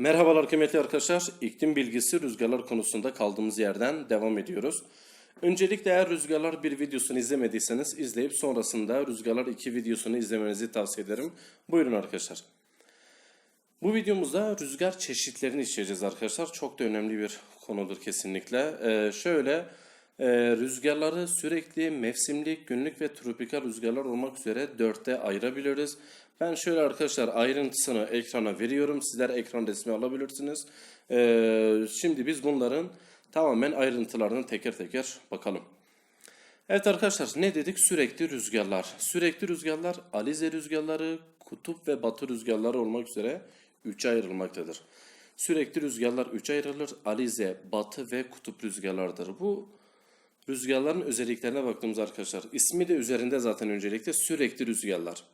Merhabalar kıymetli arkadaşlar. İklim bilgisi rüzgarlar konusunda kaldığımız yerden devam ediyoruz. Öncelikle eğer rüzgarlar bir videosunu izlemediyseniz izleyip sonrasında rüzgarlar 2 videosunu izlemenizi tavsiye ederim. Buyurun arkadaşlar. Bu videomuzda rüzgar çeşitlerini işleyeceğiz arkadaşlar. Çok da önemli bir konudur kesinlikle. Ee, şöyle e, rüzgarları sürekli mevsimlik, günlük ve tropikal rüzgarlar olmak üzere dörtte ayırabiliriz. Ben şöyle arkadaşlar ayrıntısını ekrana veriyorum. Sizler ekran resmi alabilirsiniz. Ee, şimdi biz bunların tamamen ayrıntılarını teker teker bakalım. Evet arkadaşlar ne dedik? Sürekli rüzgarlar. Sürekli rüzgarlar alize rüzgarları, kutup ve batı rüzgarları olmak üzere 3'e ayrılmaktadır. Sürekli rüzgarlar 3'e ayrılır. Alize, batı ve kutup rüzgarlardır. Bu rüzgarların özelliklerine baktığımız arkadaşlar. ismi de üzerinde zaten öncelikle sürekli rüzgarlar.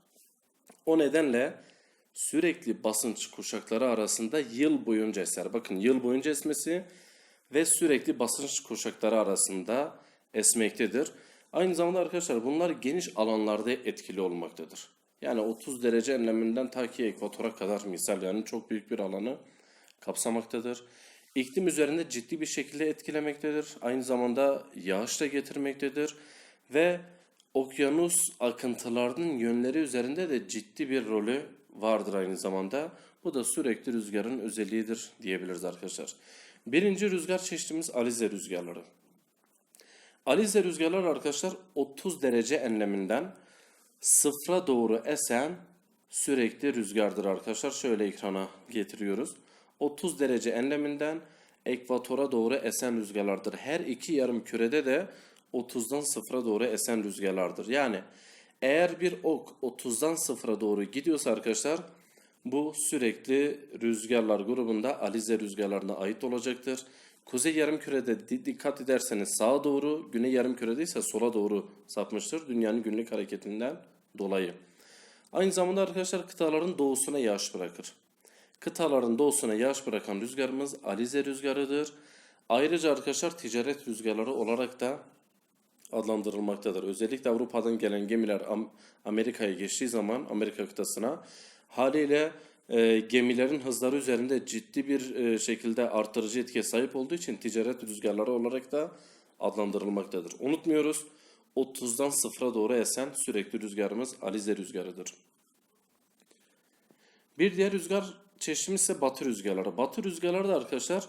O nedenle sürekli basınç kuşakları arasında yıl boyunca eser. Bakın yıl boyunca esmesi ve sürekli basınç kuşakları arasında esmektedir. Aynı zamanda arkadaşlar bunlar geniş alanlarda etkili olmaktadır. Yani 30 derece enleminden ta ki ekvatora kadar misal yani çok büyük bir alanı kapsamaktadır. İklim üzerinde ciddi bir şekilde etkilemektedir. Aynı zamanda yağış da getirmektedir ve okyanus akıntılarının yönleri üzerinde de ciddi bir rolü vardır aynı zamanda. Bu da sürekli rüzgarın özelliğidir diyebiliriz arkadaşlar. Birinci rüzgar çeşitimiz alize rüzgarları. Alize rüzgarlar arkadaşlar 30 derece enleminden sıfıra doğru esen sürekli rüzgardır arkadaşlar. Şöyle ekrana getiriyoruz. 30 derece enleminden ekvatora doğru esen rüzgarlardır. Her iki yarım kürede de 30'dan sıfıra doğru esen rüzgarlardır. Yani eğer bir ok 30'dan sıfıra doğru gidiyorsa arkadaşlar bu sürekli rüzgarlar grubunda alize rüzgarlarına ait olacaktır. Kuzey yarımkürede di- dikkat ederseniz sağa doğru, güney yarımkürede ise sola doğru sapmıştır dünyanın günlük hareketinden dolayı. Aynı zamanda arkadaşlar kıtaların doğusuna yağış bırakır. Kıtaların doğusuna yağış bırakan rüzgarımız alize rüzgarıdır. Ayrıca arkadaşlar ticaret rüzgarları olarak da adlandırılmaktadır. Özellikle Avrupa'dan gelen gemiler Am- Amerika'ya geçtiği zaman Amerika kıtasına haliyle e, gemilerin hızları üzerinde ciddi bir e, şekilde artırıcı etkiye sahip olduğu için ticaret rüzgarları olarak da adlandırılmaktadır. Unutmuyoruz 30'dan sıfıra doğru esen sürekli rüzgarımız alize rüzgarıdır. Bir diğer rüzgar çeşitimiz ise batı rüzgarları. Batı rüzgarları da arkadaşlar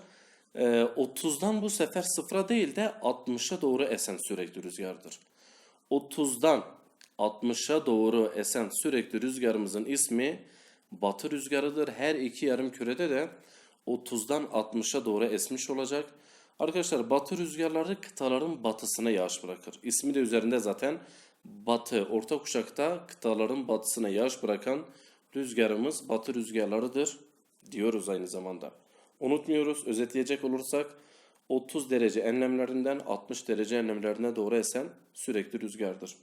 e, 30'dan bu sefer sıfıra değil de 60'a doğru esen sürekli rüzgardır. 30'dan 60'a doğru esen sürekli rüzgarımızın ismi batı rüzgarıdır. Her iki yarım kürede de 30'dan 60'a doğru esmiş olacak. Arkadaşlar batı rüzgarları kıtaların batısına yağış bırakır. İsmi de üzerinde zaten batı, orta kuşakta kıtaların batısına yağış bırakan rüzgarımız batı rüzgarlarıdır diyoruz aynı zamanda. Unutmuyoruz, özetleyecek olursak 30 derece enlemlerinden 60 derece enlemlerine doğru esen sürekli rüzgardır.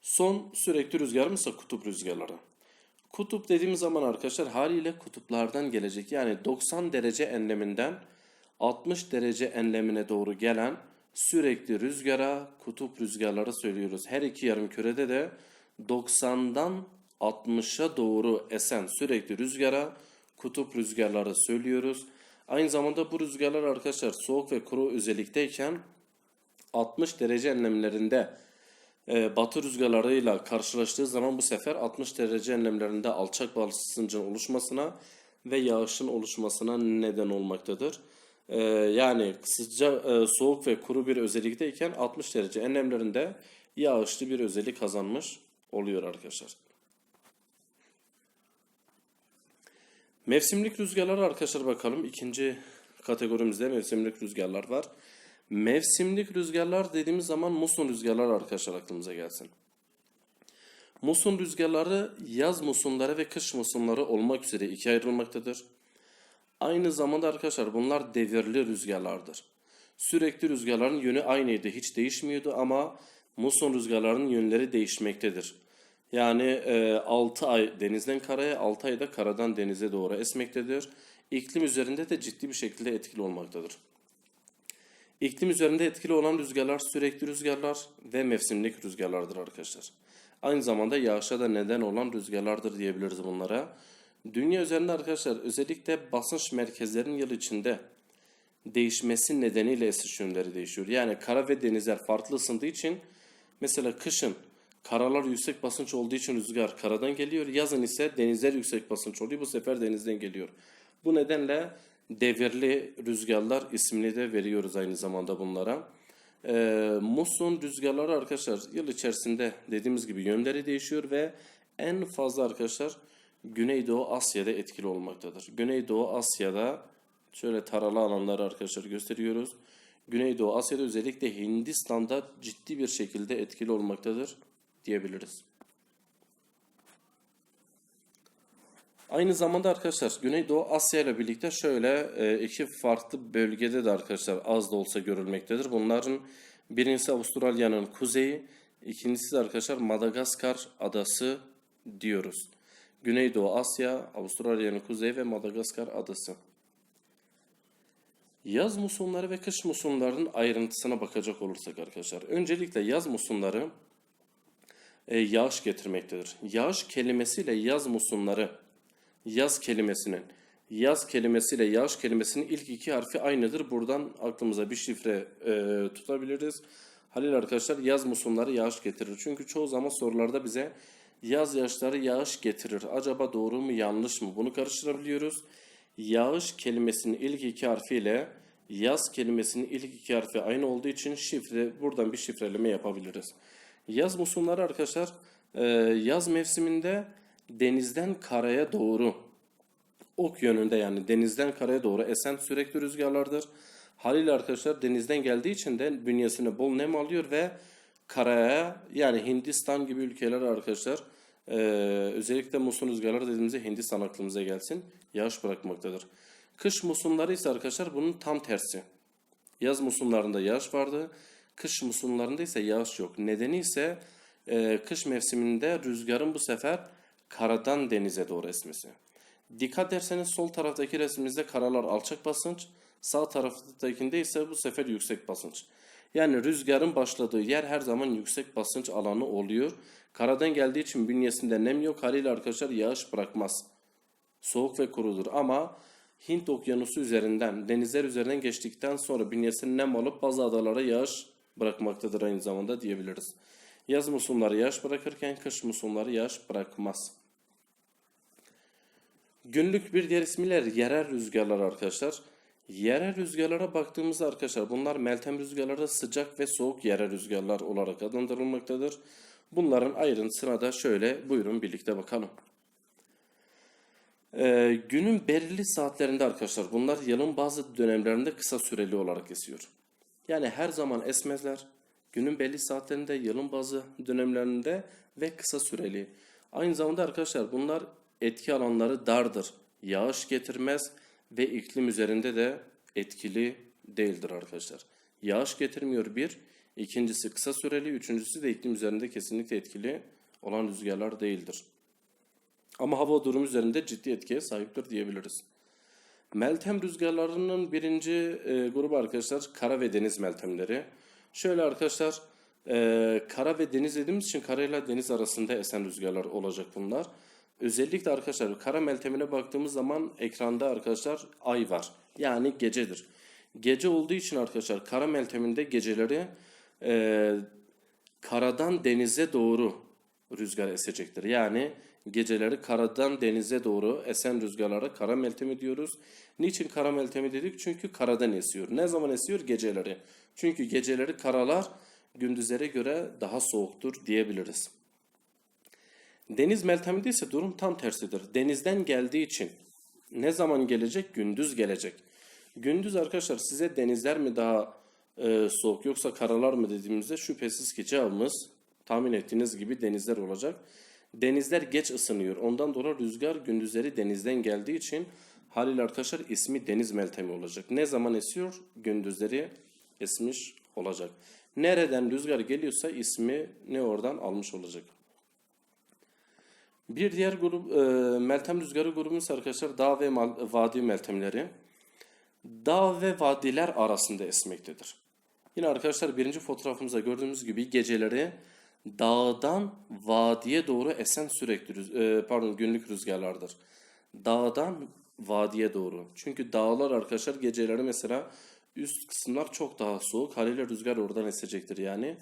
Son sürekli rüzgarımız ise kutup rüzgarları. Kutup dediğimiz zaman arkadaşlar haliyle kutuplardan gelecek. Yani 90 derece enleminden 60 derece enlemine doğru gelen sürekli rüzgara kutup rüzgarları söylüyoruz. Her iki yarım kürede de 90'dan 60'a doğru esen sürekli rüzgara kutup rüzgarları söylüyoruz. Aynı zamanda bu rüzgarlar arkadaşlar soğuk ve kuru özellikteyken 60 derece enlemlerinde e, batı rüzgarlarıyla karşılaştığı zaman bu sefer 60 derece enlemlerinde alçak basıncın oluşmasına ve yağışın oluşmasına neden olmaktadır. E, yani sıcak, e, soğuk ve kuru bir özellikteyken 60 derece enlemlerinde yağışlı bir özellik kazanmış oluyor arkadaşlar. Mevsimlik rüzgarlar arkadaşlar bakalım. İkinci kategorimizde mevsimlik rüzgarlar var. Mevsimlik rüzgarlar dediğimiz zaman muson rüzgarlar arkadaşlar aklımıza gelsin. Muson rüzgarları yaz musonları ve kış musonları olmak üzere ikiye ayrılmaktadır. Aynı zamanda arkadaşlar bunlar devirli rüzgarlardır. Sürekli rüzgarların yönü aynıydı, hiç değişmiyordu ama muson rüzgarlarının yönleri değişmektedir. Yani e, 6 ay denizden karaya, 6 ay da karadan denize doğru esmektedir. İklim üzerinde de ciddi bir şekilde etkili olmaktadır. İklim üzerinde etkili olan rüzgarlar sürekli rüzgarlar ve mevsimlik rüzgarlardır arkadaşlar. Aynı zamanda yağışa da neden olan rüzgarlardır diyebiliriz bunlara. Dünya üzerinde arkadaşlar özellikle basınç merkezlerinin yıl içinde değişmesi nedeniyle esiş yönleri değişiyor. Yani kara ve denizler farklı ısındığı için mesela kışın karalar yüksek basınç olduğu için rüzgar karadan geliyor. Yazın ise denizler yüksek basınç oluyor. Bu sefer denizden geliyor. Bu nedenle devirli rüzgarlar ismini de veriyoruz aynı zamanda bunlara. Ee, muson rüzgarları arkadaşlar yıl içerisinde dediğimiz gibi yönleri değişiyor ve en fazla arkadaşlar Güneydoğu Asya'da etkili olmaktadır. Güneydoğu Asya'da şöyle taralı alanları arkadaşlar gösteriyoruz. Güneydoğu Asya'da özellikle Hindistan'da ciddi bir şekilde etkili olmaktadır diyebiliriz. Aynı zamanda arkadaşlar Güneydoğu Asya ile birlikte şöyle e, iki farklı bölgede de arkadaşlar az da olsa görülmektedir. Bunların birincisi Avustralya'nın kuzeyi, ikincisi de arkadaşlar Madagaskar adası diyoruz. Güneydoğu Asya, Avustralya'nın kuzeyi ve Madagaskar adası. Yaz musonları ve kış musonlarının ayrıntısına bakacak olursak arkadaşlar. Öncelikle yaz musonları e, yağış getirmektedir. Yağış kelimesiyle yaz musonları, yaz kelimesinin, yaz kelimesiyle yağış kelimesinin ilk iki harfi aynıdır. Buradan aklımıza bir şifre e, tutabiliriz. Halil arkadaşlar yaz musonları yağış getirir. Çünkü çoğu zaman sorularda bize yaz yağışları yağış getirir. Acaba doğru mu yanlış mı? Bunu karıştırabiliyoruz. Yağış kelimesinin ilk iki harfiyle yaz kelimesinin ilk iki harfi aynı olduğu için şifre buradan bir şifreleme yapabiliriz. Yaz musonları arkadaşlar e, yaz mevsiminde denizden karaya doğru ok yönünde yani denizden karaya doğru esen sürekli rüzgarlardır. Haliyle arkadaşlar denizden geldiği için de bünyesine bol nem alıyor ve karaya yani Hindistan gibi ülkeler arkadaşlar e, özellikle muson rüzgarları dediğimizde Hindistan aklımıza gelsin yağış bırakmaktadır. Kış musonları ise arkadaşlar bunun tam tersi. Yaz musonlarında yağış vardı. Kış musonlarında ise yağış yok. Nedeni ise e, kış mevsiminde rüzgarın bu sefer karadan denize doğru esmesi. Dikkat ederseniz sol taraftaki resmimizde karalar alçak basınç, sağ taraftakinde ise bu sefer yüksek basınç. Yani rüzgarın başladığı yer her zaman yüksek basınç alanı oluyor. Karadan geldiği için bünyesinde nem yok. Haliyle arkadaşlar yağış bırakmaz. Soğuk ve kurudur ama Hint okyanusu üzerinden, denizler üzerinden geçtikten sonra bünyesinde nem alıp bazı adalara yağış bırakmaktadır aynı zamanda diyebiliriz. Yaz musonları yağış bırakırken kış musonları yağış bırakmaz. Günlük bir diğer ismiyle yerel rüzgarlar arkadaşlar. Yerel rüzgarlara baktığımızda arkadaşlar bunlar Meltem rüzgarları sıcak ve soğuk yerel rüzgarlar olarak adlandırılmaktadır. Bunların ayrıntısına da şöyle buyurun birlikte bakalım. Ee, günün belirli saatlerinde arkadaşlar bunlar yılın bazı dönemlerinde kısa süreli olarak esiyor. Yani her zaman esmezler. Günün belli saatlerinde, yılın bazı dönemlerinde ve kısa süreli. Aynı zamanda arkadaşlar bunlar etki alanları dardır. Yağış getirmez ve iklim üzerinde de etkili değildir arkadaşlar. Yağış getirmiyor bir. İkincisi kısa süreli. Üçüncüsü de iklim üzerinde kesinlikle etkili olan rüzgarlar değildir. Ama hava durumu üzerinde ciddi etkiye sahiptir diyebiliriz. Meltem rüzgarlarının birinci e, grubu arkadaşlar kara ve deniz meltemleri. Şöyle arkadaşlar e, kara ve deniz dediğimiz için kara ile deniz arasında esen rüzgarlar olacak bunlar. Özellikle arkadaşlar kara meltemine baktığımız zaman ekranda arkadaşlar ay var. Yani gecedir. Gece olduğu için arkadaşlar kara melteminde geceleri e, karadan denize doğru rüzgar esecektir. Yani geceleri karadan denize doğru esen rüzgarlara kara meltemi diyoruz. Niçin kara meltemi dedik? Çünkü karadan esiyor. Ne zaman esiyor? Geceleri. Çünkü geceleri karalar gündüzlere göre daha soğuktur diyebiliriz. Deniz melteminde ise durum tam tersidir. Denizden geldiği için ne zaman gelecek? Gündüz gelecek. Gündüz arkadaşlar size denizler mi daha e, soğuk yoksa karalar mı dediğimizde şüphesiz ki cevabımız tahmin ettiğiniz gibi denizler olacak. Denizler geç ısınıyor. Ondan dolayı rüzgar gündüzleri denizden geldiği için haliyle arkadaşlar ismi deniz meltemi olacak. Ne zaman esiyor? Gündüzleri esmiş olacak. Nereden rüzgar geliyorsa ismi ne oradan almış olacak. Bir diğer grup e, meltem rüzgarı grubumuz arkadaşlar dağ ve vadi meltemleri. Dağ ve vadiler arasında esmektedir. Yine arkadaşlar birinci fotoğrafımızda gördüğümüz gibi geceleri dağdan vadiye doğru esen sürekli e, pardon günlük rüzgarlardır. dağdan vadiye doğru. Çünkü dağlar arkadaşlar geceleri mesela üst kısımlar çok daha soğuk. Haliyle rüzgar oradan esecektir yani.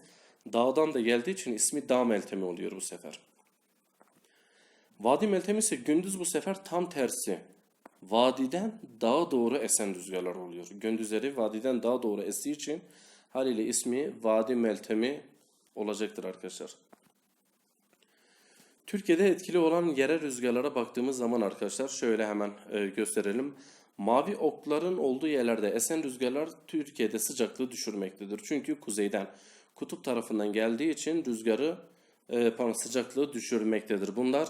Dağdan da geldiği için ismi dağ meltemi oluyor bu sefer. Vadi meltemi ise gündüz bu sefer tam tersi. Vadiden dağa doğru esen rüzgarlar oluyor. Gündüzleri vadiden dağa doğru estiği için haliyle ismi vadi meltemi olacaktır arkadaşlar. Türkiye'de etkili olan yerel rüzgarlara baktığımız zaman arkadaşlar şöyle hemen e, gösterelim. Mavi okların olduğu yerlerde esen rüzgarlar Türkiye'de sıcaklığı düşürmektedir. Çünkü kuzeyden, kutup tarafından geldiği için rüzgarı e, pardon, sıcaklığı düşürmektedir. Bunlar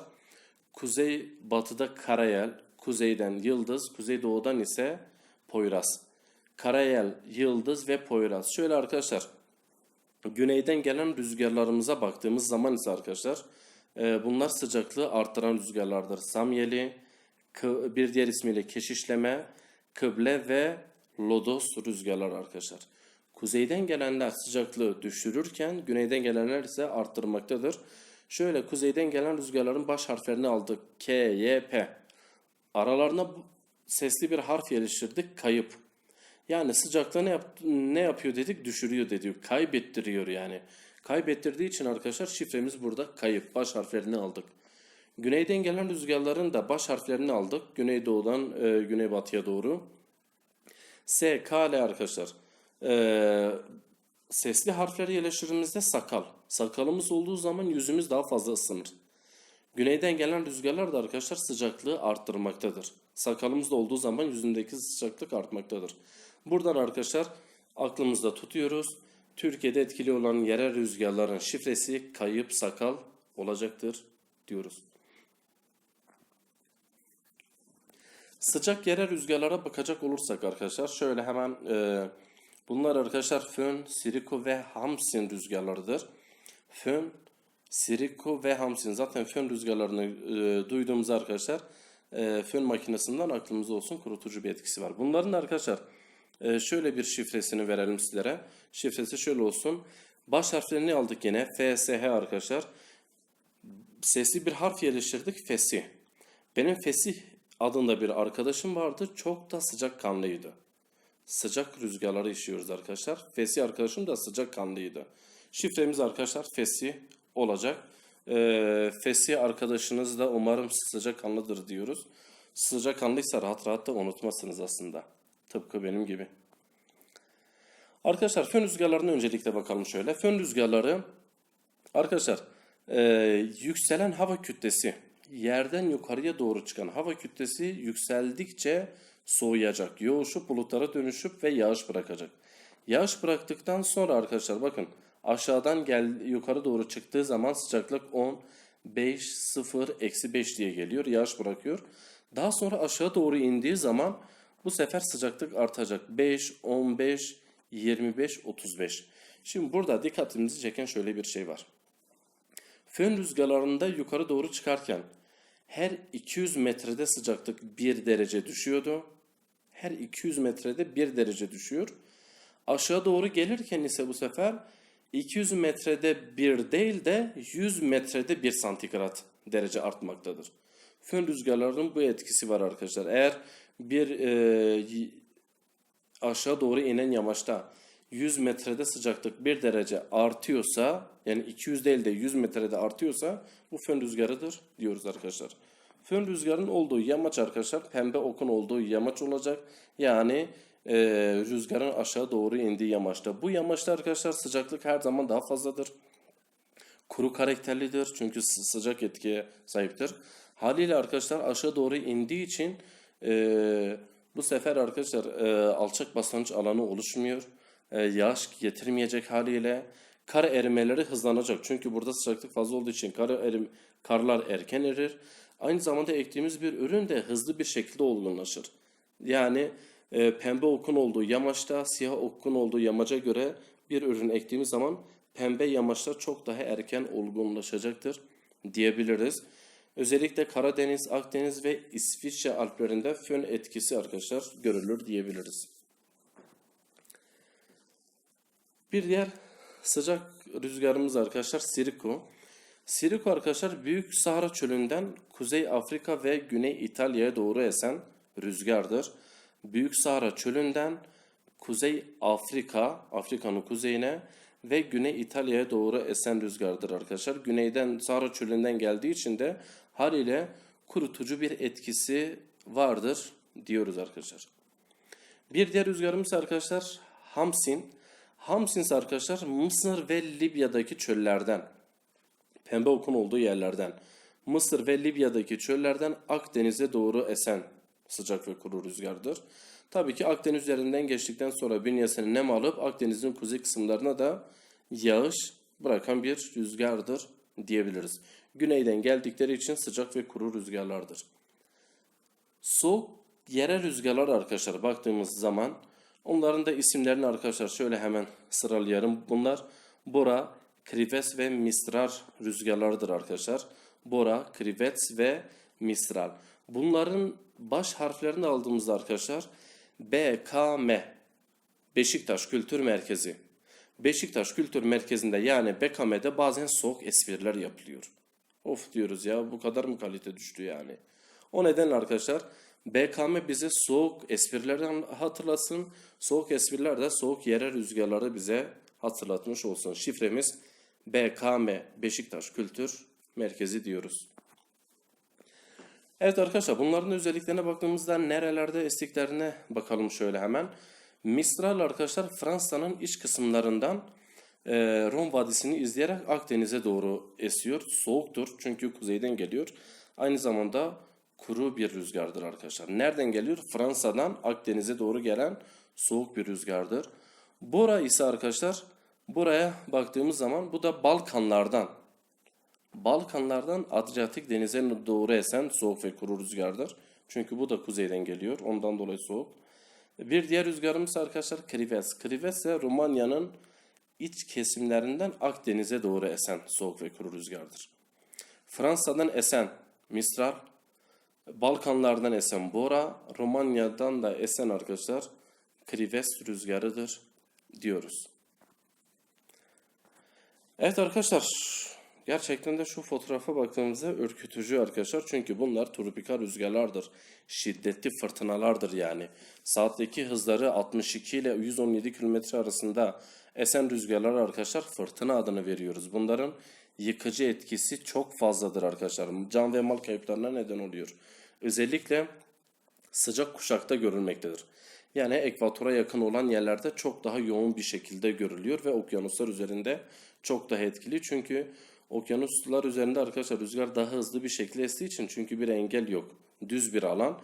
kuzey batıda karayel, kuzeyden yıldız, kuzeydoğudan ise poyraz. Karayel, yıldız ve poyraz. Şöyle arkadaşlar güneyden gelen rüzgarlarımıza baktığımız zaman ise arkadaşlar e, bunlar sıcaklığı arttıran rüzgarlardır. Samyeli, bir diğer ismiyle keşişleme, kıble ve lodos rüzgarlar arkadaşlar. Kuzeyden gelenler sıcaklığı düşürürken güneyden gelenler ise arttırmaktadır. Şöyle kuzeyden gelen rüzgarların baş harflerini aldık. K, Y, P. Aralarına sesli bir harf yerleştirdik. Kayıp. Yani sıcaklığı ne, yap ne yapıyor dedik? Düşürüyor dedik. Kaybettiriyor yani. Kaybettirdiği için arkadaşlar şifremiz burada kayıp. Baş harflerini aldık. Güneyden gelen rüzgarların da baş harflerini aldık. Güneydoğudan e, güneybatıya doğru. S, K, L arkadaşlar. Ee, sesli harfleri yerleştirdiğimizde sakal. Sakalımız olduğu zaman yüzümüz daha fazla ısınır. Güneyden gelen rüzgarlar da arkadaşlar sıcaklığı arttırmaktadır. Sakalımızda olduğu zaman yüzündeki sıcaklık artmaktadır. Buradan arkadaşlar aklımızda tutuyoruz. Türkiye'de etkili olan yerel rüzgarların şifresi kayıp sakal olacaktır diyoruz. Sıcak yerel rüzgarlara bakacak olursak arkadaşlar şöyle hemen e, bunlar arkadaşlar fön, siriko ve hamsin rüzgarlarıdır. Fön, siriko ve hamsin zaten fön rüzgarlarını e, duyduğumuz arkadaşlar e, fön makinesinden aklımızda olsun kurutucu bir etkisi var. Bunların arkadaşlar e, şöyle bir şifresini verelim sizlere. Şifresi şöyle olsun. Baş harflerini aldık yine. F, S, H arkadaşlar. Sesli bir harf yerleştirdik. Fesih. Benim Fesih adında bir arkadaşım vardı. Çok da sıcak kanlıydı. Sıcak rüzgarları işiyoruz arkadaşlar. Fesih arkadaşım da sıcak kanlıydı. Şifremiz arkadaşlar Fesih olacak. Ee, Fesih arkadaşınız da umarım sıcak kanlıdır diyoruz. Sıcak kanlıysa rahat rahat da unutmazsınız aslında. Tıpkı benim gibi. Arkadaşlar fön rüzgarlarına öncelikle bakalım şöyle. Fön rüzgarları arkadaşlar e, yükselen hava kütlesi yerden yukarıya doğru çıkan hava kütlesi yükseldikçe soğuyacak. Yoğuşup bulutlara dönüşüp ve yağış bırakacak. Yağış bıraktıktan sonra arkadaşlar bakın aşağıdan gel yukarı doğru çıktığı zaman sıcaklık 10, 5, 0, eksi 5 diye geliyor. Yağış bırakıyor. Daha sonra aşağı doğru indiği zaman bu sefer sıcaklık artacak. 5, 15, 25, 35. Şimdi burada dikkatimizi çeken şöyle bir şey var. Fön rüzgarlarında yukarı doğru çıkarken her 200 metrede sıcaklık 1 derece düşüyordu. Her 200 metrede 1 derece düşüyor. Aşağı doğru gelirken ise bu sefer 200 metrede 1 değil de 100 metrede 1 santigrat derece artmaktadır. Fön rüzgarlarının bu etkisi var arkadaşlar. Eğer bir e, aşağı doğru inen yamaçta 100 metrede sıcaklık 1 derece artıyorsa yani 200 değil de 100 metrede artıyorsa bu fön rüzgarıdır diyoruz arkadaşlar. Fön rüzgarın olduğu yamaç arkadaşlar pembe okun olduğu yamaç olacak. Yani e, rüzgarın aşağı doğru indiği yamaçta. Bu yamaçta arkadaşlar sıcaklık her zaman daha fazladır. Kuru karakterlidir çünkü sı- sıcak etkiye sahiptir. Haliyle arkadaşlar aşağı doğru indiği için e, bu sefer arkadaşlar e, alçak basınç alanı oluşmuyor. E, yağış getirmeyecek haliyle kar erimeleri hızlanacak. Çünkü burada sıcaklık fazla olduğu için kar erim, karlar erken erir. Aynı zamanda ektiğimiz bir ürün de hızlı bir şekilde olgunlaşır. Yani e, pembe okun olduğu yamaçta siyah okun olduğu yamaca göre bir ürün ektiğimiz zaman pembe yamaçta çok daha erken olgunlaşacaktır diyebiliriz. Özellikle Karadeniz, Akdeniz ve İsviçre Alplerinde fön etkisi arkadaşlar görülür diyebiliriz. Bir diğer sıcak rüzgarımız arkadaşlar Siriko. Siriko arkadaşlar Büyük Sahara Çölü'nden Kuzey Afrika ve Güney İtalya'ya doğru esen rüzgardır. Büyük Sahara Çölü'nden Kuzey Afrika, Afrika'nın kuzeyine ve Güney İtalya'ya doğru esen rüzgardır arkadaşlar. Güneyden Sahara Çölü'nden geldiği için de haliyle kurutucu bir etkisi vardır diyoruz arkadaşlar. Bir diğer rüzgarımız arkadaşlar Hamsin. Hamsin ise arkadaşlar Mısır ve Libya'daki çöllerden, pembe okun olduğu yerlerden, Mısır ve Libya'daki çöllerden Akdeniz'e doğru esen sıcak ve kuru rüzgardır. Tabii ki Akdeniz üzerinden geçtikten sonra bünyesine nem alıp Akdeniz'in kuzey kısımlarına da yağış bırakan bir rüzgardır diyebiliriz. Güneyden geldikleri için sıcak ve kuru rüzgarlardır. Soğuk yerel rüzgarlar arkadaşlar baktığımız zaman onların da isimlerini arkadaşlar şöyle hemen sıralayalım. Bunlar Bora, Krives ve Mistral rüzgarlarıdır arkadaşlar. Bora, Krives ve Mistral. Bunların baş harflerini aldığımızda arkadaşlar BKM Beşiktaş Kültür Merkezi. Beşiktaş Kültür Merkezi'nde yani BKM'de bazen soğuk espriler yapılıyor. Of diyoruz ya bu kadar mı kalite düştü yani. O nedenle arkadaşlar BKM bize soğuk esprilerden hatırlasın. Soğuk espriler de soğuk yerel rüzgarları bize hatırlatmış olsun. Şifremiz BKM Beşiktaş Kültür Merkezi diyoruz. Evet arkadaşlar bunların özelliklerine baktığımızda nerelerde estiklerine bakalım şöyle hemen. Mistral arkadaşlar Fransa'nın iç kısımlarından e, Ron Vadisi'ni izleyerek Akdeniz'e doğru esiyor. Soğuktur çünkü kuzeyden geliyor. Aynı zamanda kuru bir rüzgardır arkadaşlar. Nereden geliyor? Fransa'dan Akdeniz'e doğru gelen soğuk bir rüzgardır. Bora ise arkadaşlar buraya baktığımız zaman bu da Balkanlardan Balkanlardan Adriyatik denize doğru esen soğuk ve kuru rüzgardır. Çünkü bu da kuzeyden geliyor. Ondan dolayı soğuk. Bir diğer rüzgarımız arkadaşlar Krives. Krives ise Romanya'nın iç kesimlerinden Akdeniz'e doğru esen soğuk ve kuru rüzgardır. Fransa'dan esen Mistral, Balkanlardan esen Bora, Romanya'dan da esen arkadaşlar Krives rüzgarıdır diyoruz. Evet arkadaşlar gerçekten de şu fotoğrafa baktığımızda ürkütücü arkadaşlar. Çünkü bunlar tropikal rüzgarlardır. Şiddetli fırtınalardır yani. Saatteki hızları 62 ile 117 km arasında esen rüzgarlar arkadaşlar fırtına adını veriyoruz. Bunların yıkıcı etkisi çok fazladır arkadaşlar. Can ve mal kayıplarına neden oluyor. Özellikle sıcak kuşakta görülmektedir. Yani ekvatora yakın olan yerlerde çok daha yoğun bir şekilde görülüyor ve okyanuslar üzerinde çok daha etkili. Çünkü okyanuslar üzerinde arkadaşlar rüzgar daha hızlı bir şekilde estiği için çünkü bir engel yok. Düz bir alan.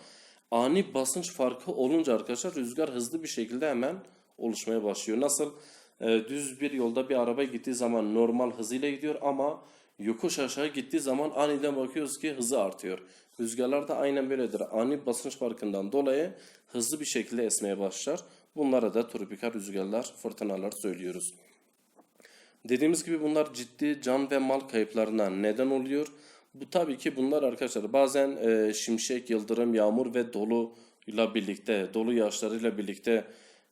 Ani basınç farkı olunca arkadaşlar rüzgar hızlı bir şekilde hemen oluşmaya başlıyor. Nasıl e, düz bir yolda bir araba gittiği zaman normal hızıyla gidiyor ama yokuş aşağı gittiği zaman aniden bakıyoruz ki hızı artıyor. Rüzgarlar da aynen böyledir. Ani basınç farkından dolayı hızlı bir şekilde esmeye başlar. Bunlara da tropikal rüzgarlar, fırtınalar söylüyoruz. Dediğimiz gibi bunlar ciddi can ve mal kayıplarına neden oluyor. Bu tabii ki bunlar arkadaşlar bazen e, şimşek, yıldırım, yağmur ve dolu ile birlikte, dolu yağışlarıyla birlikte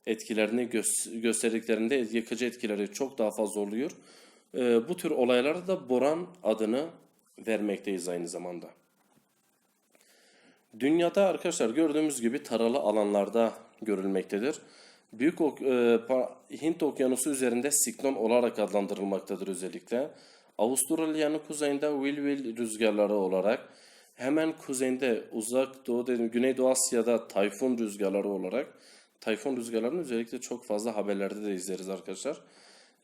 etkilerini gö- gösterdiklerinde yıkıcı etkileri çok daha fazla oluyor. E, bu tür olaylara da boran adını vermekteyiz aynı zamanda. Dünyada arkadaşlar gördüğümüz gibi taralı alanlarda görülmektedir. Büyük ok- e, Hint Okyanusu üzerinde siklon olarak adlandırılmaktadır özellikle. Avustralya'nın kuzeyinde Will rüzgarları olarak, hemen kuzeyinde uzak doğu Güneydoğu Asya'da tayfun rüzgarları olarak, tayfun rüzgarlarını özellikle çok fazla haberlerde de izleriz arkadaşlar.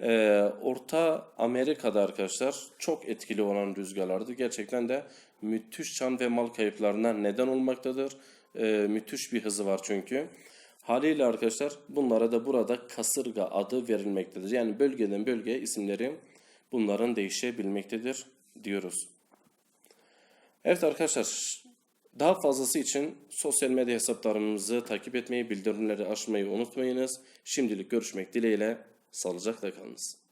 Ee, Orta Amerika'da arkadaşlar çok etkili olan rüzgarlardı. Gerçekten de müthiş can ve mal kayıplarına neden olmaktadır. Ee, müthiş bir hızı var çünkü. Haliyle arkadaşlar bunlara da burada kasırga adı verilmektedir. Yani bölgeden bölgeye isimleri bunların değişebilmektedir diyoruz. Evet arkadaşlar daha fazlası için sosyal medya hesaplarımızı takip etmeyi, bildirimleri açmayı unutmayınız. Şimdilik görüşmek dileğiyle sağlıcakla kalınız.